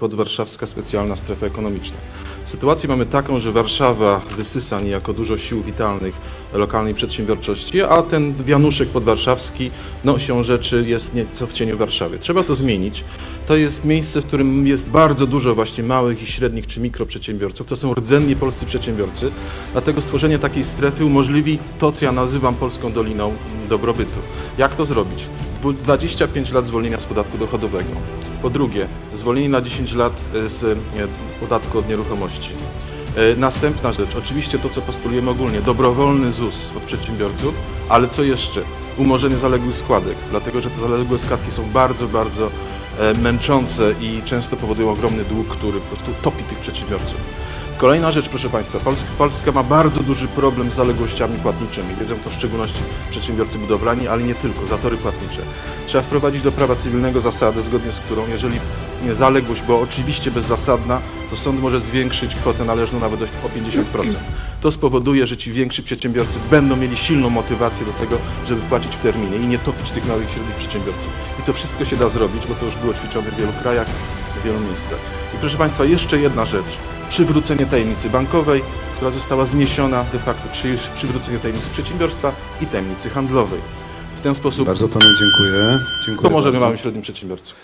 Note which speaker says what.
Speaker 1: podwarszawska specjalna strefa ekonomiczna. Sytuację mamy taką, że Warszawa wysysa niejako dużo sił witalnych lokalnej przedsiębiorczości, a ten wianuszek podwarszawski, no się rzeczy jest nieco w cieniu Warszawy. Trzeba to zmienić. To jest miejsce, w którym jest bardzo dużo właśnie małych i średnich czy mikroprzedsiębiorców. To są rdzenni polscy przedsiębiorcy. Dlatego stworzenie takiej strefy umożliwi to, co ja nazywam Polską Doliną Dobrobytu. Jak to zrobić? Dwu- 25 lat zwolnienia z podatku dochodowego. Po drugie, zwolnienie na 10 lat e, z e, podatku od nieruchomości. E, Następna rzecz, oczywiście to, co postulujemy ogólnie, dobrowolny ZUS od przedsiębiorców, ale co jeszcze? Umorzenie zaległych składek, dlatego że te zaległe składki są bardzo, bardzo męczące i często powodują ogromny dług, który po prostu topi tych przedsiębiorców. Kolejna rzecz, proszę Państwa, Polska, Polska ma bardzo duży problem z zaległościami płatniczymi. Wiedzą to w szczególności przedsiębiorcy budowlani, ale nie tylko, zatory płatnicze. Trzeba wprowadzić do prawa cywilnego zasadę, zgodnie z którą jeżeli zaległość była oczywiście bezzasadna, to sąd może zwiększyć kwotę należną nawet o 50%. To spowoduje, że ci więksi przedsiębiorcy będą mieli silną motywację do tego, żeby płacić w terminie i nie topić tych małych i średnich przedsiębiorców. I to wszystko się da zrobić, bo to już było ćwiczone w wielu krajach, w wielu miejscach. I proszę Państwa, jeszcze jedna rzecz. Przywrócenie tajemnicy bankowej, która została zniesiona de facto, przy, przywrócenie tajemnicy przedsiębiorstwa i tajemnicy handlowej. W ten sposób
Speaker 2: Bardzo panu dziękuję. dziękuję
Speaker 1: pomożemy
Speaker 2: bardzo.
Speaker 1: małym i średnim przedsiębiorcom.